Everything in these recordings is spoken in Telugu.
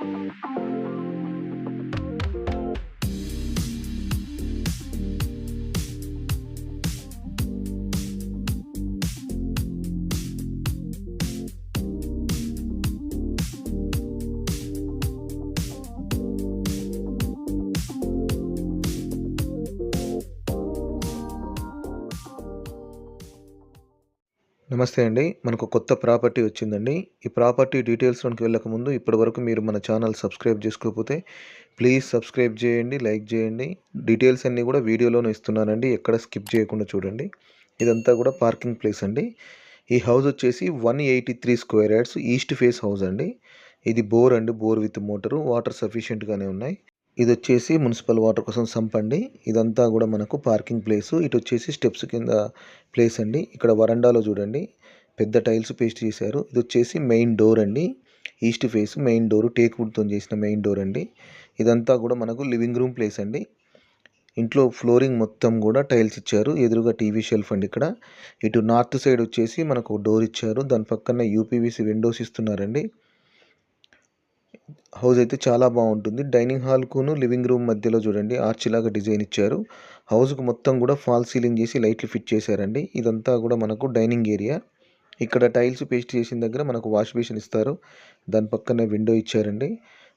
Thank you. నమస్తే అండి. మనకు కొత్త ప్రాపర్టీ వచ్చిందండి. ఈ ప్రాపర్టీ డీటెయిల్స్‌లోకి వెళ్ళకముందు ఇప్పటివరకు మీరు మన ఛానల్ సబ్స్క్రైబ్ చేసుకోకపోతే ప్లీజ్ సబ్స్క్రైబ్ చేయండి, లైక్ చేయండి. డీటెయిల్స్ అన్నీ కూడా వీడియోలోనే ఇస్తున్నానండి. ఎక్కడ స్కిప్ చేయకుండా చూడండి. ఇదంతా కూడా పార్కింగ్ ప్లేస్ అండి. ఈ హౌస్ వచ్చేసి 183 square yards east face house అండి. ఇది బోర్ అండి. Bore with motor. వాటర్ సఫిషియెంట్‌గానే ఉన్నాయి. ఇది వచ్చేసి మున్సిపల్ వాటర్ కోసం సంప్ అండి. ఇదంతా కూడా మనకు పార్కింగ్ ప్లేసు. ఇటొచ్చేసి స్టెప్స్ కింద ప్లేస్ అండి. ఇక్కడ వరండాలో చూడండి పెద్ద టైల్స్ పేస్ట్ చేశారు. ఇది వచ్చేసి మెయిన్ డోర్ అండి. East face main door teak వుడ్తో చేసిన మెయిన్ డోర్ అండి. ఇదంతా కూడా మనకు లివింగ్ రూమ్ ప్లేస్ అండి. ఇంట్లో ఫ్లోరింగ్ మొత్తం కూడా టైల్స్ ఇచ్చారు. ఎదురుగా టీవీ షెల్ఫ్ అండి ఇక్కడ. ఇటు నార్త్ సైడ్ వచ్చేసి మనకు డోర్ ఇచ్చారు. దాని పక్కన యూపీవీసీ విండోస్ ఇస్తున్నారండి. హౌస్ అయితే చాలా బాగుంటుంది. డైనింగ్ హాల్‌కును లివింగ్ రూమ్ మధ్యలో చూడండి ఆర్చ్ లాగా డిజైన్ ఇచ్చారు. హౌస్‌కు మొత్తం కూడా ఫాల్ సీలింగ్ చేసి లైట్లు ఫిట్ చేశారండి. ఇదంతా కూడా మనకు డైనింగ్ ఏరియా. ఇక్కడ టైల్స్ పేస్ట్ చేసిన దగ్గర మనకు వాష్ బేసిన్ ఇస్తారు. దాని పక్కనే విండో ఇచ్చారండి.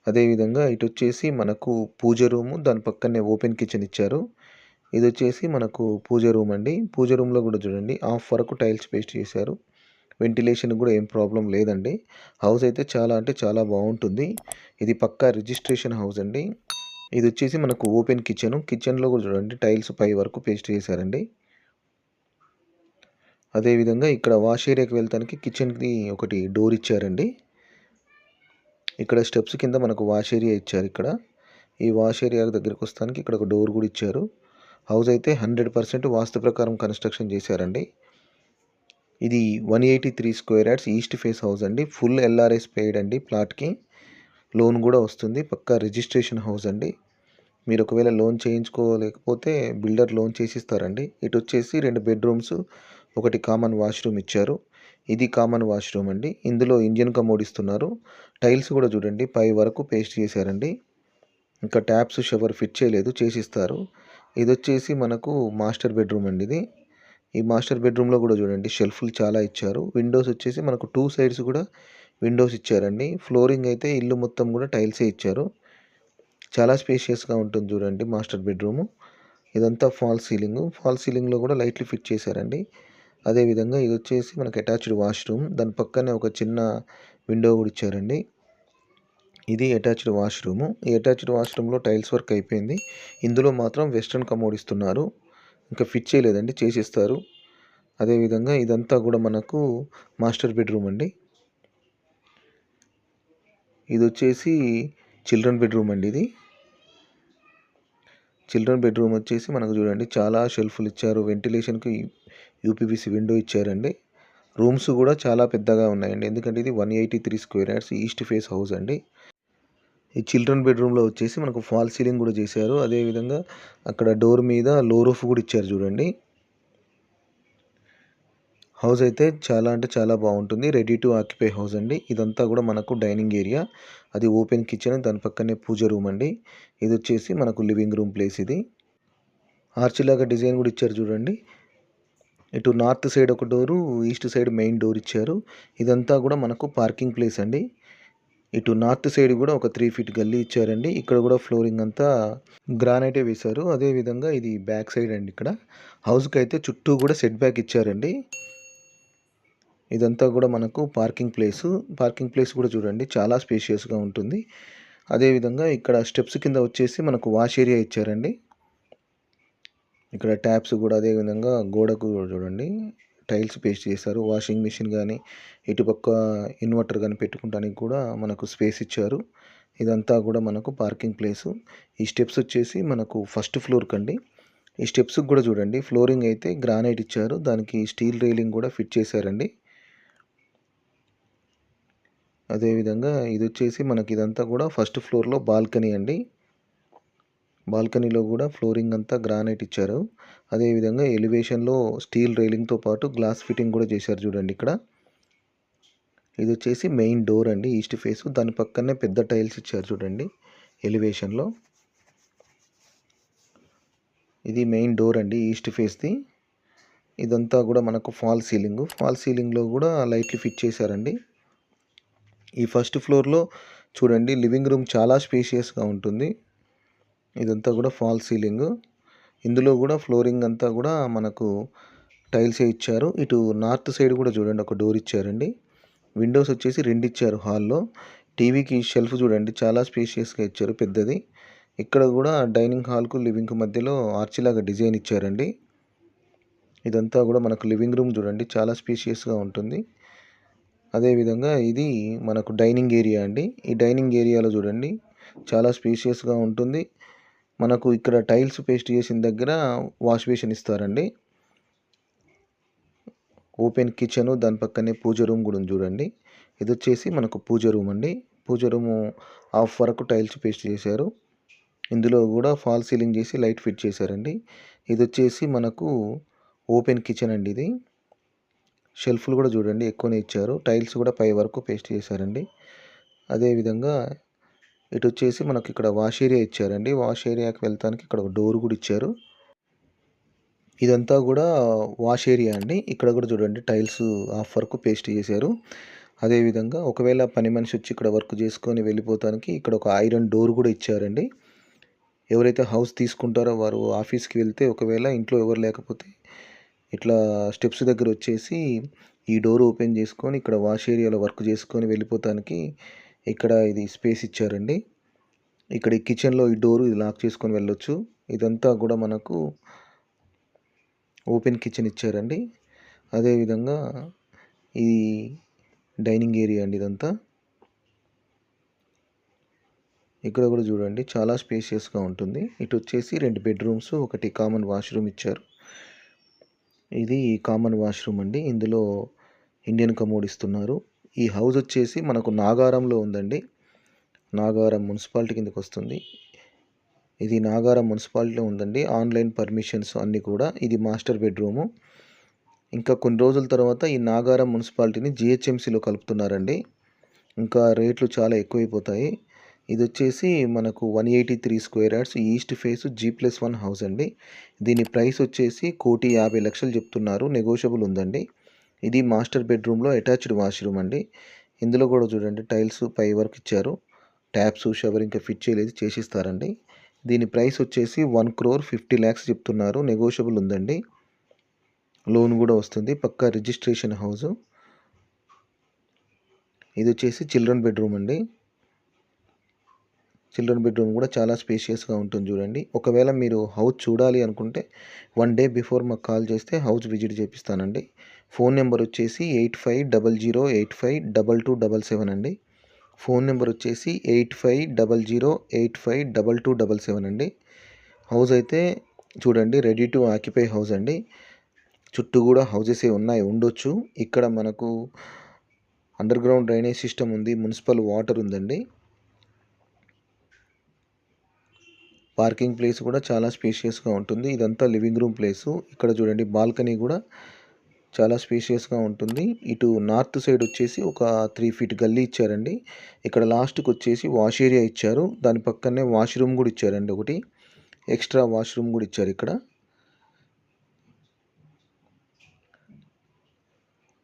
అదేవిధంగా ఇటు వచ్చేసి మనకు పూజ రూము దాని పక్కనే ఓపెన్ కిచెన్ ఇచ్చారు. ఇది వచ్చేసి మనకు పూజ రూమ్ అండి. పూజ రూమ్‌లో కూడా చూడండి హాఫ్ వరకు టైల్స్ పేస్ట్ చేశారు. వెంటిలేషన్ కూడా ఏం ప్రాబ్లం లేదండి. హౌస్ అయితే చాలా అంటే చాలా బాగుంటుంది. ఇది పక్కా రిజిస్ట్రేషన్ హౌస్ అండి. ఇది వచ్చేసి మనకు ఓపెన్ కిచెన్ కిచెన్‌లో కూడా చూడండి టైల్స్ పై వరకు పేస్ట్ చేశారండి. అదేవిధంగా ఇక్కడ వాష్ ఏరియాకి వెళ్తానికి కిచెన్‌కి ఒకటి డోర్ ఇచ్చారండి. ఇక్కడ స్టెప్స్ కింద మనకు వాష్ ఏరియా ఇచ్చారు ఇక్కడ. ఈ వాష్ ఏరియా దగ్గరికి వస్తానికి ఇక్కడ ఒక డోర్ కూడా ఇచ్చారు. హౌస్ అయితే 100% వాస్తు ప్రకారం కన్‌స్ట్రక్షన్ చేశారండి. ఇది 183 square yards east face house అండి. ఫుల్ ఎల్ఆర్ఎస్ పెయిడ్ అండి ప్లాట్‌కి. లోన్ కూడా వస్తుంది. పక్కా రిజిస్ట్రేషన్ హౌస్ అండి. మీరు ఒకవేళ లోన్ చేయించుకోలేకపోతే బిల్డర్ లోన్ చేసిస్తారండి. ఇటు వచ్చేసి రెండు బెడ్‌రూమ్స్, ఒకటి కామన్ వాష్‌రూమ్ ఇచ్చారు. ఇది కామన్ వాష్‌రూమ్ అండి. ఇందులో ఇంజిన్ కమోడ్ ఇస్తున్నారు. టైల్స్ కూడా చూడండి పై వరకు పేస్ట్ చేశారండి. ఇంకా ట్యాప్స్, షవర్ ఫిట్ చేయలేదు చేసిస్తారు. ఇది వచ్చేసి మనకు మాస్టర్ బెడ్‌రూమ్ అండి ఇది. ఈ మాస్టర్ బెడ్‌రూమ్‌లో కూడా చూడండి షెల్ఫ్‌లు చాలా ఇచ్చారు. విండోస్ వచ్చేసి మనకు టూ సైడ్స్ కూడా విండోస్ ఇచ్చారండి. ఫ్లోరింగ్ అయితే ఇల్లు మొత్తం కూడా టైల్సే ఇచ్చారు. చాలా స్పేషియస్‌గా ఉంటుంది చూడండి మాస్టర్ బెడ్‌రూము. ఇదంతా ఫాల్ సీలింగ్ ఫాల్ సీలింగ్‌లో కూడా లైట్లు ఫిట్ చేశారండి. అదేవిధంగా ఇది వచ్చేసి మనకు అటాచ్డ్ వాష్‌రూమ్. దాని పక్కనే ఒక చిన్న విండో కూడా ఇచ్చారండి. ఇది అటాచ్డ్ వాష్‌రూము. ఈ అటాచ్డ్ వాష్‌రూమ్‌లో టైల్స్ వర్క్ అయిపోయింది. ఇందులో మాత్రం వెస్ట్రన్ కమోడ్ ఇస్తున్నారు. ఇంకా ఫిట్ చేయలేదండి చేసిస్తారు. అదేవిధంగా ఇదంతా కూడా మనకు మాస్టర్ బెడ్‌రూమ్ అండి. ఇది వచ్చేసి చిల్డ్రన్ బెడ్‌రూమ్ అండి ఇది. చిల్డ్రన్ బెడ్‌రూమ్ వచ్చేసి మనకు చూడండి చాలా షెల్ఫ్‌లు ఇచ్చారు. వెంటిలేషన్‌కి యూపీబీసీ విండో ఇచ్చారండి. రూమ్స్ కూడా చాలా పెద్దగా ఉన్నాయండి. ఎందుకంటే ఇది 183 square yards east face house అండి. ఈ చిల్డ్రన్ బెడ్‌రూమ్‌లో వచ్చేసి మనకు ఫాల్ సీలింగ్ కూడా చేశారు. అదేవిధంగా అక్కడ డోర్ మీద లో రూఫ్ కూడా ఇచ్చారు చూడండి. హౌస్ అయితే చాలా అంటే చాలా బాగుంటుంది. రెడీ టు ఆక్యుపై హౌస్ అండి. ఇదంతా కూడా మనకు డైనింగ్ ఏరియా. అది ఓపెన్ కిచెన్ దాని పక్కనే పూజ రూమ్ అండి. ఇది వచ్చేసి మనకు లివింగ్ రూమ్ ప్లేస్ ఇది. ఆర్చ్ లాగా డిజైన్ కూడా ఇచ్చారు చూడండి. ఇటు నార్త్ సైడ్ ఒక door, east side main door ఇచ్చారు. ఇదంతా కూడా మనకు పార్కింగ్ ప్లేస్ అండి. ఇటు నార్త్ సైడ్ కూడా ఒక త్రీ ఫీట్ గల్లీ ఇచ్చారండి. ఇక్కడ కూడా ఫ్లోరింగ్ అంతా గ్రానైటే వేశారు. అదేవిధంగా ఇది బ్యాక్ సైడ్ అండి ఇక్కడ. హౌస్కి అయితే చుట్టూ కూడా సెట్ బ్యాక్ ఇచ్చారండి. ఇదంతా కూడా మనకు పార్కింగ్ ప్లేసు. పార్కింగ్ ప్లేస్ కూడా చూడండి చాలా స్పేషియస్‌గా ఉంటుంది. అదేవిధంగా ఇక్కడ స్టెప్స్ కింద వచ్చేసి మనకు వాష్ ఏరియా ఇచ్చారండి. ఇక్కడ ట్యాప్స్ కూడా అదేవిధంగా గోడకు చూడండి టైల్స్ పేస్ట్ చేశారు. వాషింగ్ మిషన్ కానీ ఇటుపక్క ఇన్వర్టర్ కానీ పెట్టుకోవడానికి కూడా మనకు స్పేస్ ఇచ్చారు. ఇదంతా కూడా మనకు పార్కింగ్ ప్లేసు. ఈ స్టెప్స్ వచ్చేసి మనకు ఫస్ట్ ఫ్లోర్‌కండి. ఈ స్టెప్స్‌కి కూడా చూడండి ఫ్లోరింగ్ అయితే గ్రానైట్ ఇచ్చారు. దానికి స్టీల్ రైలింగ్ కూడా ఫిట్ చేశారండి. అదేవిధంగా ఇది వచ్చేసి మనకి ఇదంతా కూడా ఫస్ట్ ఫ్లోర్‌లో బాల్కనీ అండి. బాల్కనీలో కూడా ఫ్లోరింగ్ అంతా గ్రానైట్ ఇచ్చారు. అదేవిధంగా ఎలివేషన్‌లో స్టీల్ రైలింగ్‌తో పాటు గ్లాస్ ఫిట్టింగ్ కూడా చేశారు చూడండి ఇక్కడ. ఇది వచ్చేసి మెయిన్ డోర్ అండి ఈస్ట్ ఫేస్. దాని పక్కనే పెద్ద టైల్స్ ఇచ్చారు చూడండి ఎలివేషన్లో. ఇది మెయిన్ డోర్ అండి ఈస్ట్ ఫేస్ది. ఇదంతా కూడా మనకు ఫాల్ సీలింగ్. ఫాల్ సీలింగ్లో కూడా లైట్లు ఫిట్ చేశారండి. ఈ ఫస్ట్ ఫ్లోర్లో చూడండి లివింగ్ రూమ్ చాలా స్పేషియస్గా ఉంటుంది. ఇదంతా కూడా ఫాల్ సీలింగ్. ఇందులో కూడా ఫ్లోరింగ్ అంతా కూడా మనకు టైల్సే ఇచ్చారు. ఇటు నార్త్ సైడ్ కూడా చూడండి ఒక డోర్ ఇచ్చారండి. విండోస్ వచ్చేసి రెండు ఇచ్చారు హాల్లో. టీవీకి షెల్ఫ్ చూడండి చాలా స్పేషియస్గా ఇచ్చారు పెద్దది. ఇక్కడ కూడా డైనింగ్ హాల్కు లివింగ్కు మధ్యలో ఆర్చిలాగా డిజైన్ ఇచ్చారండి. ఇదంతా కూడా మనకు లివింగ్ రూమ్ చూడండి చాలా స్పేషియస్గా ఉంటుంది. అదేవిధంగా ఇది మనకు డైనింగ్ ఏరియా అండి. ఈ డైనింగ్ ఏరియాలో చూడండి చాలా స్పేషియస్గా ఉంటుంది. మనకు ఇక్కడ టైల్స్ పేస్ట్ చేసిన దగ్గర వాష్ బేసిన్ ఇస్తారండి. ఓపెన్ కిచెన్ దాని పక్కనే పూజ రూమ్ కూడా ఉంది చూడండి. ఇది వచ్చేసి మనకు పూజ రూమ్ అండి. పూజ రూము హాఫ్ వరకు టైల్స్ పేస్ట్ చేశారు. ఇందులో కూడా ఫాల్ సీలింగ్ చేసి లైట్ ఫిట్ చేశారండి. ఇది వచ్చేసి మనకు ఓపెన్ కిచెన్ అండి ఇది. షెల్ఫ్లు కూడా చూడండి ఎక్కువనే ఇచ్చారు. టైల్స్ కూడా పై వరకు పేస్ట్ చేశారండి. అదేవిధంగా ఇటు వచ్చేసి మనకి ఇక్కడ వాష్ ఏరియా ఇచ్చారండి. వాష్ ఏరియాకి వెళ్తానికి ఇక్కడ ఒక డోర్ కూడా ఇచ్చారు. ఇదంతా కూడా వాష్ ఏరియా అండి. ఇక్కడ కూడా చూడండి టైల్స్ హాఫ్ వరకు పేస్ట్ చేశారు. అదేవిధంగా ఒకవేళ పని మనిషి వచ్చి ఇక్కడ వర్క్ చేసుకొని వెళ్ళిపోతానికి ఇక్కడ ఒక ఐరన్ డోర్ కూడా ఇచ్చారండి. ఎవరైతే హౌస్ తీసుకుంటారో వారు ఆఫీస్కి వెళ్తే ఒకవేళ ఇంట్లో ఎవరు లేకపోతే ఇట్లా స్టెప్స్ దగ్గర వచ్చేసి ఈ డోర్ ఓపెన్ చేసుకొని ఇక్కడ వాష్ ఏరియాలో వర్క్ చేసుకొని వెళ్ళిపోతానికి ఇక్కడ ఇది స్పేస్ ఇచ్చారండి. ఇక్కడ ఈ కిచెన్లో ఈ డోరు ఇది లాక్ చేసుకొని వెళ్ళొచ్చు. ఇదంతా కూడా మనకు ఓపెన్ కిచెన్ ఇచ్చారండి. అదేవిధంగా ఇది డైనింగ్ ఏరియా అండి ఇదంతా. ఇక్కడ కూడా చూడండి చాలా స్పేషియస్గా ఉంటుంది. ఇటు వచ్చేసి రెండు బెడ్రూమ్స్ ఒకటి కామన్ వాష్రూమ్ ఇచ్చారు. ఇది కామన్ వాష్రూమ్ అండి. ఇందులో ఇండియన్ కమోడ్ ఇస్తున్నారు. ఈ హౌస్ వచ్చేసి మనకు నాగారంలో ఉందండి. నాగారం మున్సిపాలిటీ కిందకి వస్తుంది. ఇది నాగారం మున్సిపాలిటీలో ఉందండి. ఆన్లైన్ పర్మిషన్స్ అన్నీ కూడా. ఇది మాస్టర్ బెడ్రూము. ఇంకా కొన్ని రోజుల తర్వాత ఈ నాగారం మున్సిపాలిటీని జిహెచ్ఎంసీలో కలుపుతున్నారండి. ఇంకా రేట్లు చాలా ఎక్కువైపోతాయి. ఇది వచ్చేసి మనకు one eighty three square yards east face G plus one house అండి. దీని ప్రైస్ వచ్చేసి కోటి యాభై లక్షలు చెప్తున్నారు. నెగోషియబుల్ ఉందండి. ఇది మాస్టర్ బెడ్రూమ్లో అటాచ్డ్ వాష్రూమ్ అండి. ఇందులో కూడా చూడండి టైల్స్ పై వరకు ఇచ్చారు. ట్యాప్స్ షవర్ ఇంకా ఫిట్ చేయలేదు చేసిస్తారండి. దీని ప్రైస్ వచ్చేసి వన్ క్రోర్ ఫిఫ్టీ ల్యాక్స్ చెప్తున్నారు. నెగోషియబుల్ ఉందండి. లోన్ కూడా వస్తుంది. పక్కా రిజిస్ట్రేషన్ హౌస్. ఇది వచ్చేసి చిల్డ్రన్ బెడ్రూమ్ అండి. చిల్డ్రన్ బెడ్రూమ్ కూడా చాలా స్పేషియస్గా ఉంటుంది చూడండి. ఒకవేళ మీరు హౌస్ చూడాలి అనుకుంటే వన్ డే బిఫోర్ మాకు కాల్ చేస్తే హౌస్ విజిట్ చేపిస్తానండి. ఫోన్ నెంబర్ వచ్చేసి eight five double zero eight five double two double seven అండి. ఫోన్ నెంబర్ వచ్చేసి eight five double zero eight five double two double seven అండి. హౌస్ అయితే చూడండి రెడీ టు ఆక్యుపై హౌస్ అండి. చుట్టూ కూడా హౌసెస్ ఉన్నాయి ఉండొచ్చు. ఇక్కడ మనకు అండర్ గ్రౌండ్ డ్రైనేజ్ సిస్టమ్ ఉంది మున్సిపల్ వాటర్ ఉందండి. పార్కింగ్ ప్లేస్ కూడా చాలా స్పేషియస్గా ఉంటుంది. ఇదంతా లివింగ్ రూమ్ ప్లేసు. ఇక్కడ చూడండి బాల్కనీ కూడా చాలా స్పేషియస్గా ఉంటుంది. ఇటు నార్త్ సైడ్ వచ్చేసి ఒక త్రీ ఫీట్ గల్లీ ఇచ్చారండి. ఇక్కడ లాస్ట్కి వచ్చేసి వాష్ ఏరియా ఇచ్చారు. దాని పక్కనే వాష్రూమ్ కూడా ఇచ్చారండి ఒకటి. ఎక్స్ట్రా వాష్రూమ్ కూడా ఇచ్చారు ఇక్కడ.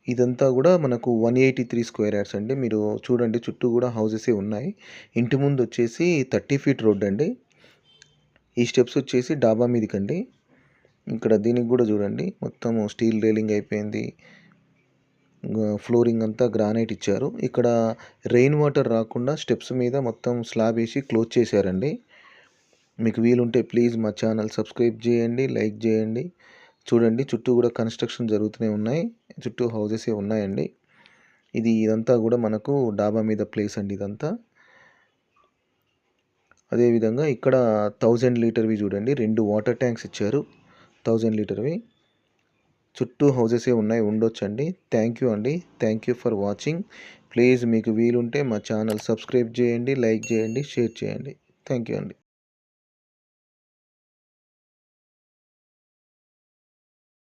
ఇదంతా కూడా మనకు one eighty three square yards అండి. మీరు చూడండి చుట్టూ కూడా హౌసెసే ఉన్నాయి. ఇంటి ముందు వచ్చేసి థర్టీ ఫీట్ రోడ్ అండి. ఈ స్టెప్స్ వచ్చేసి డాబా మీదకండి. ఇక్కడ దీనికి కూడా చూడండి. మొత్తం స్టీల్ రైలింగ్ అయిపోయింది. ఫ్లోరింగ్ అంతా గ్రానైట్ ఇచ్చారు. ఇక్కడ రెయిన్ వాటర్ రాకుండా స్టెప్స్ మీద మొత్తం స్లాబ్ వేసి క్లోజ్ చేశారండి. మీకు వీలుంటే ప్లీజ్ మా ఛానల్ సబ్స్క్రైబ్ చేయండి లైక్ చేయండి. చూడండి చుట్టూ కూడా కన్స్ట్రక్షన్ జరుగుతూనే ఉన్నాయి. చుట్టూ హౌజెసే ఉన్నాయండి. ఇది ఇదంతా కూడా మనకు డాబా మీద ప్లేస్ అండి ఇదంతా. అదేవిధంగా ఇక్కడ థౌజండ్ లీటర్వి చూడండి. రెండు వాటర్ ట్యాంక్స్ ఇచ్చారు. థౌజండ్ లీటర్వి. చుట్టూ హౌజెసే ఉన్నాయి ఉండొచ్చండి. థ్యాంక్ యూ అండి. Thank you for watching. Please మీకు వీలుంటే మా ఛానల్ సబ్స్క్రైబ్ చేయండి లైక్ చేయండి షేర్ చేయండి. థ్యాంక్ యూ అండి.